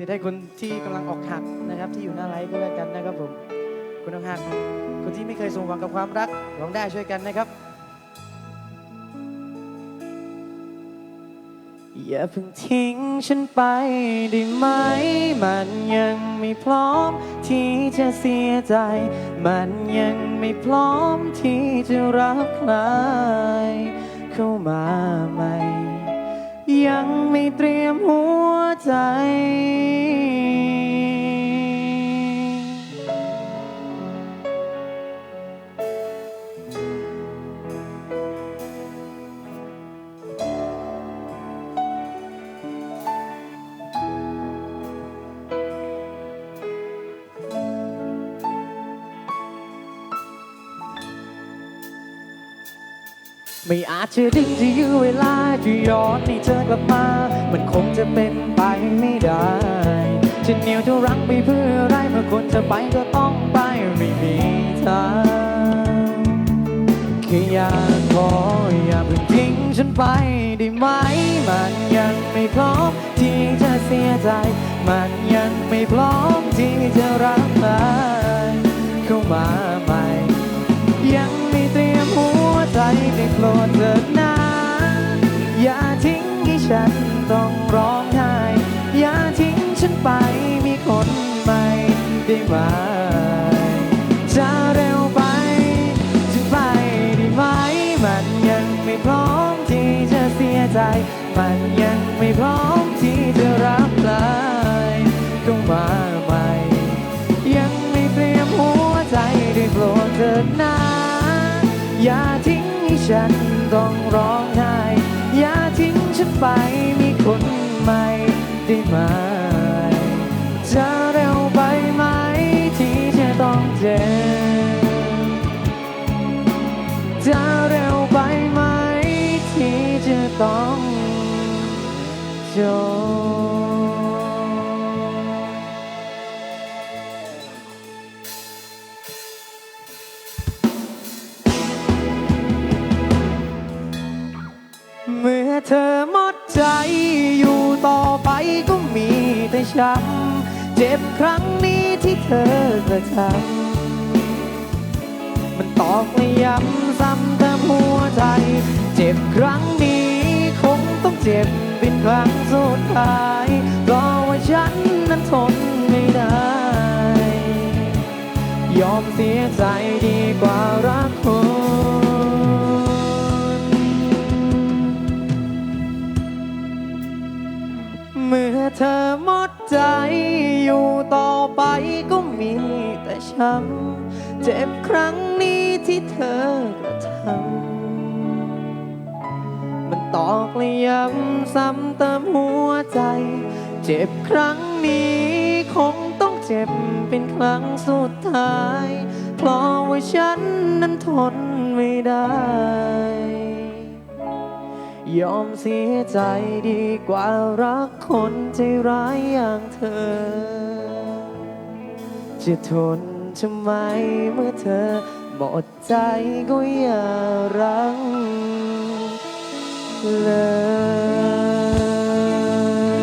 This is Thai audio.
จะได้คนที่กำลังออกหักนะครับที่อยู่หน้าไลฟ์ก็แล้วกันนะครับผมคนอกหักคนที่ไม่เคยสมหวังกับความรักร้องได้ช่วยกันนะครับ อย่าเพิ่งทิ้งฉันไปได้ไหม มันยังไม่พร้อมที่จะเสียใจ มันยังไม่พร้อมที่จะรักใครเข้ามาใหม่ ยังไม่เตรียมหัว ใจ ไม่อาจจะดึงจะยื้อเวลาจะย้อนให้เธอกลับมา งจะเป็นไปไม่ได้จะเหนียวจะรั้งไปเพื่ออะไรเมื่อคนจะไปก็ต้องไปไม่มีทางแค่อยากขออย่าเพิ่งทิ้งฉันไปได้ไหม มันยังไม่พร้อมที่จะเสียใจ มันยังไม่พร้อมที่จะรักใครเข้ามาใหม่ ยังไม่เตรียมหัวใจได้โปรดเถิดนะอย่าทิ้งให้ฉันต้อง ได้ไหมจะเร็วไปจะไปได้ไหม มันยังไม่พร้อมที่จะเสียใจ มันยังไม่พร้อมที่จะรับเลยเข้ามาใหม่ ยังไม่เตรียมหัวใจได้โปรดเถิดนะอย่าทิ้งให้ฉันต้องร้องไห้ อย่าทิ้งฉันไปมีคนใหม่ได้ไหมจะ จะเร็วไปไหม ที่จะต้องจบเมื่อเธอหมดใจอยู่ต่อไปก็มีแต่ช้ำเจ็บครั้งนี้ที่เธอกระทำมันตอกและย้ำซ้ำ หัวใจ เจ็บครั้งนี้ คงต้องเจ็บเป็นครั้งสุดท้ายเพราะว่าฉันนั้นทนไม่ได้ ยอมเสียใจดีกว่ารักคุณเมื่อเธอหมดใจอยู่ต่อไปก็มีแต่ช้ำเจ็บครั้งนี้ ที่เธอกระทำมันตอกและย้ำซ้ำเติมหัวใจ เจ็บครั้งนี้คงต้องเจ็บเป็นครั้งสุดท้าย เพราะว่าฉันนั้นทนไม่ได้ ยอมเสียใจดีกว่ารักคนใจร้ายอย่างเธอ จะทนทำไมเมื่อเธอ หมดใจก็อย่ารังเลย